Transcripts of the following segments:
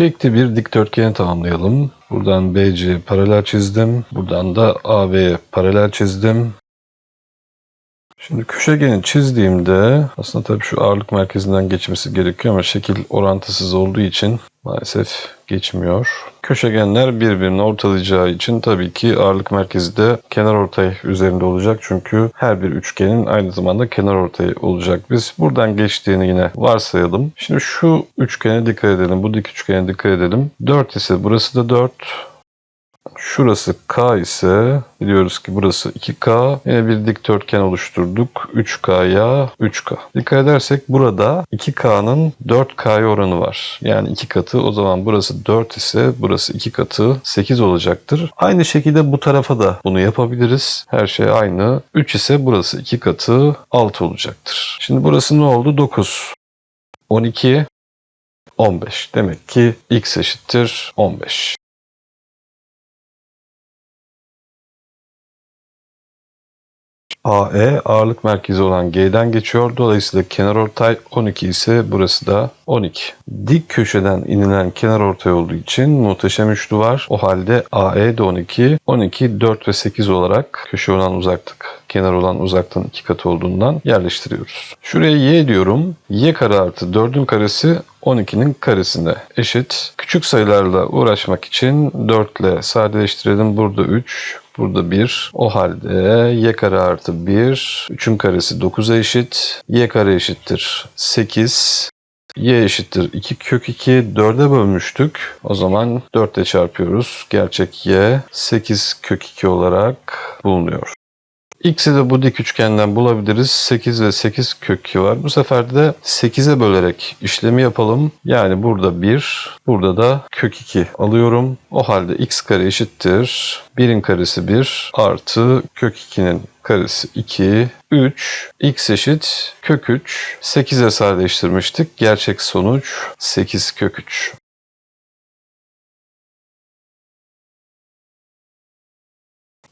Şekli bir dikdörtgen tamamlayalım. Buradan BC paralel çizdim. Buradan da AB paralel çizdim. Şimdi köşegeni çizdiğimde aslında tabii şu ağırlık merkezinden geçmesi gerekiyor ama şekil orantısız olduğu için maalesef geçmiyor. Köşegenler birbirini ortalayacağı için tabii ki ağırlık merkezi de kenar ortay üzerinde olacak. Çünkü her bir üçgenin aynı zamanda kenar ortayı olacak. Biz buradan geçtiğini yine varsayalım. Şimdi şu üçgene dikkat edelim. Bu dik üçgene dikkat edelim. 4 ise burası da 4. Şurası K ise biliyoruz ki burası 2K. Yine bir dikdörtgen oluşturduk. 3K'ya 3K. Dikkat edersek burada 2K'nın 4K'ya oranı var. Yani 2 katı. O zaman burası 4 ise burası 2 katı 8 olacaktır. Aynı şekilde bu tarafa da bunu yapabiliriz. Her şey aynı. 3 ise burası 2 katı 6 olacaktır. Şimdi burası ne oldu? 9. 12 15. Demek ki x eşittir 15. AE ağırlık merkezi olan G'den geçiyor. Dolayısıyla kenarortay 12 ise burası da 12. Dik köşeden inilen kenarortay olduğu için muhteşem üçlü var. O halde AE de 12. 12, 4 ve 8 olarak köşe olan uzaklık, kenar olan uzaklığın iki katı olduğundan yerleştiriyoruz. Şuraya y diyorum. y kare artı 4'ün karesi 12'nin karesine eşit. Küçük sayılarla uğraşmak için 4 ile sadeleştirelim. Burada 3, Burada 1. O halde y kare artı 1. 3'ün karesi 9'a eşit. y kare eşittir 8. y eşittir 2 kök 2. 4'e bölmüştük. O zaman 4 ile çarpıyoruz. Gerçek y 8 kök 2 olarak bulunuyor. X'i de bu dik üçgenden bulabiliriz. 8 ve 8 kök 2 var. Bu sefer de 8'e bölerek işlemi yapalım. Yani burada 1, burada da kök 2 alıyorum. O halde x kare eşittir. 1'in karesi 1 artı kök 2'nin karesi 2, 3, x eşit kök 3. 8'e sadeleştirmiştik. Gerçek sonuç 8 kök 3.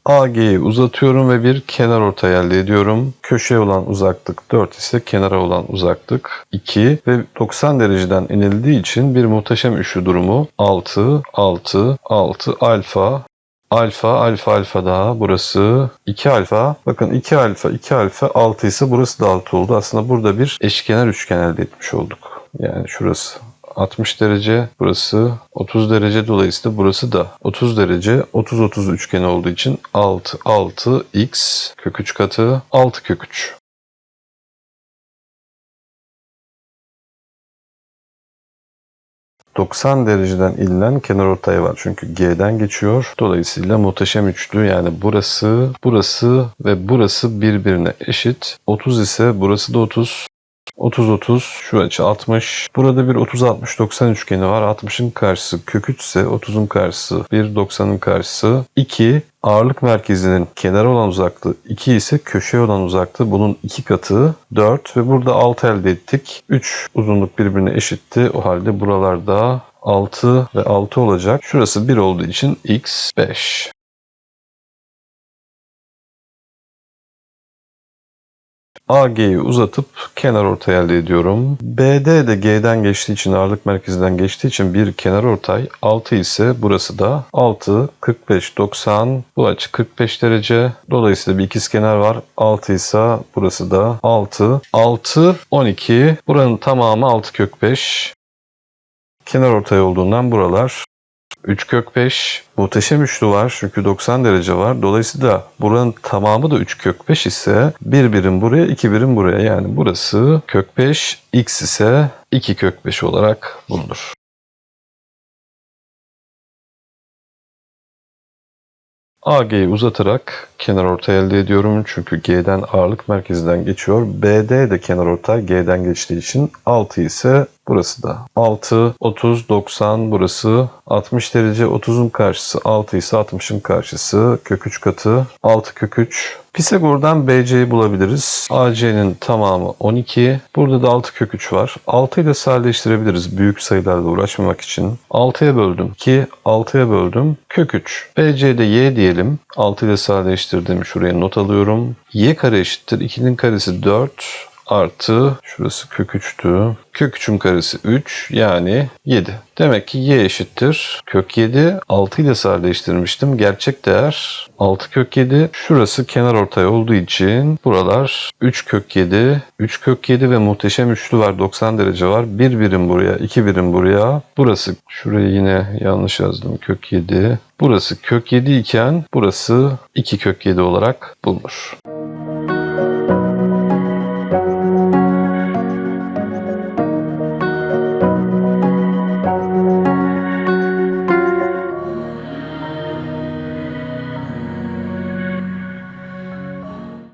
AG'yi uzatıyorum ve bir kenar ortay elde ediyorum. Köşeye olan uzaklık 4 ise kenara olan uzaklık 2 ve 90 dereceden inildiği için bir muhteşem üçlü durumu 6, 6, 6 alfa Alfa, alfa, alfa daha. Burası 2 alfa. Bakın 2 alfa, 2 alfa 6 ise burası da 6 oldu. Aslında burada bir eşkenar üçgen elde etmiş olduk. Yani şurası 60 derece, burası 30 derece dolayısıyla burası da 30 derece 30 30 üçgeni olduğu için 6 6 x kök 3 katı 6 kök 3. ...90 dereceden inilen kenarortay var. Çünkü G'den geçiyor. Dolayısıyla muhteşem üçlü yani burası, burası ve burası birbirine eşit. 30 ise burası da 30. 30-30 şu açı 60. Burada bir 30-60-90 üçgeni var. 60'ın karşısı kök 3 ise 30'un karşısı 1, 90'ın karşısı 2. Ağırlık merkezinin kenara olan uzaklığı 2 ise köşeye olan uzaklığı bunun 2 katı 4 ve burada 6 elde ettik. 3 uzunluk birbirine eşitti. O halde buralarda 6 ve 6 olacak. Şurası 1 olduğu için x 5. AG'yi uzatıp kenar ortay elde ediyorum. BD de G'den geçtiği için ağırlık merkezinden geçtiği için bir kenar ortay 6 ise burası da 6, 45, 90. Bu açı 45 derece. Dolayısıyla bir ikizkenar var. 6 ise burası da 6. 6, 12. Buranın tamamı 6 kök 5. Kenar ortay olduğundan buralar 3 kök 5. Muhteşem üçlü var çünkü 90 derece var. Dolayısıyla buranın tamamı da 3 kök 5 ise 1 birim buraya 2 birim buraya. Yani burası kök 5 x ise 2 kök 5 olarak bulunur. AG'yi uzatarak kenar ortay elde ediyorum. Çünkü G'den ağırlık merkezinden geçiyor. BD de kenar ortay G'den geçtiği için 6 ise Burası da 6, 30, 90 burası 60 derece 30'un karşısı 6 ise 60'ın karşısı kök 3 katı 6 kök 3. Pisagor'dan BC'yi bulabiliriz. AC'nin tamamı 12. Burada da 6 kök 3 var. 6 ile sadeleştirebiliriz büyük sayılarla uğraşmamak için. 6'ya böldüm. 2, 6'ya böldüm. Kök 3. BC'de y diyelim. 6 ile sadeleştirdim. Şuraya not alıyorum. y kare eşittir. 2'nin karesi 4 artı şurası kök 3'tü. Kök 3'ün karesi 3 yani 7. Demek ki y eşittir. Kök 7 6 ile sadeleştirmiştim. Gerçek değer 6 kök 7. Şurası kenar ortay olduğu için buralar 3 kök 7. 3 kök 7 ve muhteşem üçlü var. 90 derece var. 1 birim buraya, 2 birim buraya. Burası şurayı yine yanlış yazdım. Kök 7. Burası kök 7 iken burası 2 kök 7 olarak bulunur.